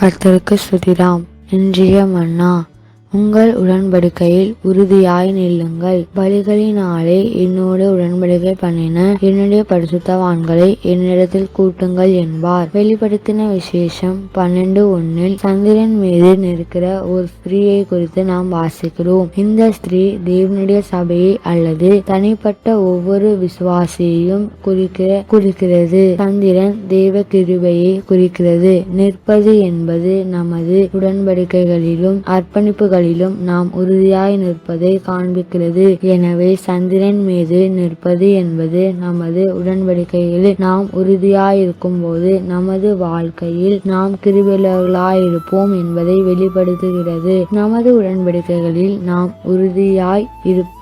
கர்த்தருக்கு சுதிராம் இன்றைய மன்னா. உங்கள் உடன்படிக்கையில் உறுதியாய் நில்லுங்கள். பலிகளினாலே என்னோடு உடன்படிக்கை பண்ணின என்னுடைய பரிசுத்தவான்களை என்னிடத்தில் கூட்டுங்கள் என்பார். வெளிப்படுத்தின விசேஷம் பன்னெண்டு ஒன்னில் சந்திரன் மீது நிற்கிற ஒரு ஸ்திரீயை குறித்து நாம் வாசிக்கிறோம். இந்த ஸ்திரீ தேவனுடைய சபையை அல்லது தனிப்பட்ட ஒவ்வொரு விசுவாசியையும் குறிக்கிற குறிக்கிறது. சந்திரன் தேவ கிருபையை குறிக்கிறது. நிற்பது என்பது நமது உடன்படிக்கைகளிலும் அர்ப்பணிப்புகளிலும் நாம் உறுதியாய் நிற்பதை காண்பிக்கிறது. எனவே சந்திரன் மீது நிற்பது என்பது நமது உடன்படிக்கைகளில் நாம் உறுதியாயிருக்கும் போது நமது வாழ்க்கையில் நாம் கிருபிலர்களாயிருப்போம் என்பதை வெளிப்படுத்துகிறது. நமது உடன்படிக்கைகளில் நாம் உறுதியாய்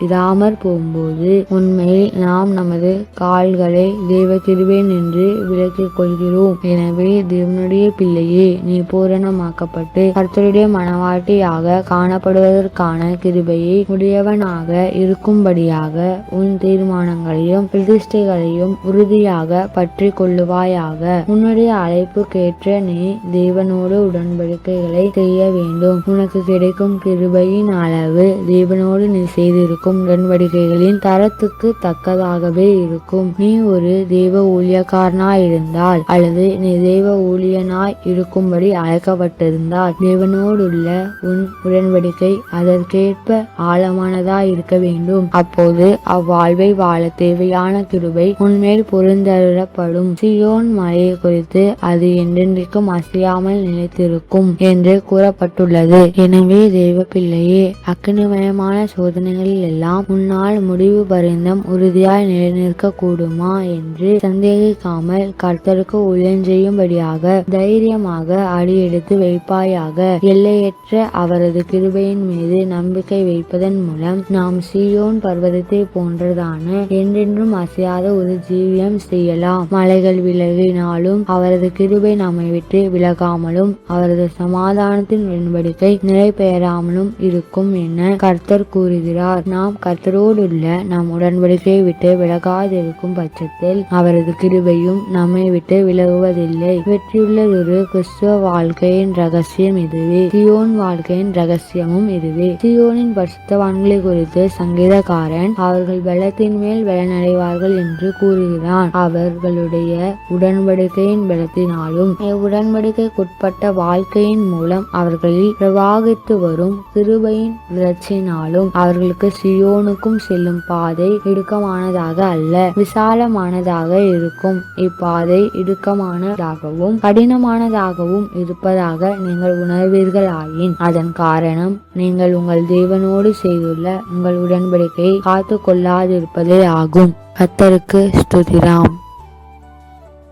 இராமற் போகும்போது உண்மையில் நாம் நமது கால்களை தேவ கிருபை என்று விளக்கிக் கொள்கிறோம். எனவே தேவனுடைய பிள்ளையே நீ பூரணமாக்கப்பட்டு கர்த்தருடைய மனவாட்டியாக காணப்படுவதற்கான கிருபையை உடையவனாக இருக்கும்படியாக உன் தீர்மானங்களையும் பிரதிஷ்டைகளையும் உறுதியாக பற்றி கொள்ளுவாயாக. உன்னுடைய அழைப்புக்கேற்ற நீ தேவனோடு உடன்படிக்கைகளை செய்ய வேண்டும். உனக்கு கிடைக்கும் கிருபையின் அளவு தேவனோடு நீ செய்திருக்கும் உடன்படிக்கைகளின் தரத்துக்கு தக்கதாகவே இருக்கும். நீ ஒரு தெய்வ ஊழியக்காரனாய் இருந்தால் அல்லது நீ தெய்வ ஊழியனாய் இருக்கும்படி அழைக்கப்பட்டிருந்தால் தேவனோடுள்ள உன் உடன்படிக்கை அதற்கேற்ப ஆழமானதாய் இருக்க வேண்டும். அப்போது அவ்வாழ்வை வாழ தேவையான கிருபை உன்மேல் பொருந்தரப்படும் சியோன் மலையை குறித்து அது என்றென்றைக்கும் அசையாமல் நிலைத்திருக்கும் என்று கூறப்பட்டுள்ளது. எனவே தெய்வ பிள்ளையே அக்கினிமயமான சோதனைகளில் எல்லாம் உன்னால் முடிவு பரிந்தம் உறுதியாய் நிலைநிற்க கூடுமா என்று சந்தேகிக்காமல் கர்த்தருக்கு ஊழியம் செய்யும்படியாக தைரியமாக அடியெடுத்து வைப்பாயாக. எல்லையற்ற அவரது கிருபையின் மீது நம்பிக்கை வைப்பதன் மூலம் நாம் சீயோன் பர்வதத்தை போன்றதான என்றென்றும் அசையாத ஒரு ஜீவியம் செய்யலாம். மலைகள் விலகினாலும் அவரது கிருபை நம்மை விட்டு விலகாமலும் அவரது சமாதானத்தின் உடன்படிக்கை நிலை பெயராமலும் இருக்கும் என கர்த்தர் கூறுகிறார். நாம் கர்த்தரோடுள்ள நம் உடன்படிக்கையை விட்டு விலகாதிருக்கும் பட்சத்தில் அவரது கிருபையும் நம்மை விட்டு விலகுவதில்லை. வெற்றியுள்ளதொரு கிறிஸ்துவ வாழ்க்கையின் ரகசியம் இதுவே. சியோன் வாழ்க்கையின் ரகசியம் ரகசியமும் இதுவே. சியோனின் பரிசுத்தவான்களை குறித்து சங்கீதக்காரன் அவர்கள் வெள்ளத்தின் மேல் வெள்ளநடைவார்கள் என்று கூறுகிறான். அவர்களுடைய உடன்படிக்கையின் பலத்தினாலும் உடன்படிக்கைக்குட்பட்ட வாழ்க்கையின் மூலம் அவர்களில் பிரவாகித்து வரும் கிருபையின் விரட்சினாலும் அவர்களுக்கு சியோனுக்கும் செல்லும் பாதை இடுக்கமானதாக அல்ல விசாலமானதாக இருக்கும். இப்பாதை இடுக்கமானதாகவும் கடினமானதாகவும் இருப்பதாக நீங்கள் உணர்வீர்களாயின். அதன் காரணம் காரணம் நீங்கள் உங்கள் தேவனோடு செய்துள்ள உங்கள் உடன்படிக்கையை காத்து கொள்ளாதிருப்பதே ஆகும். கத்தருக்கு ஸ்துதிராம்.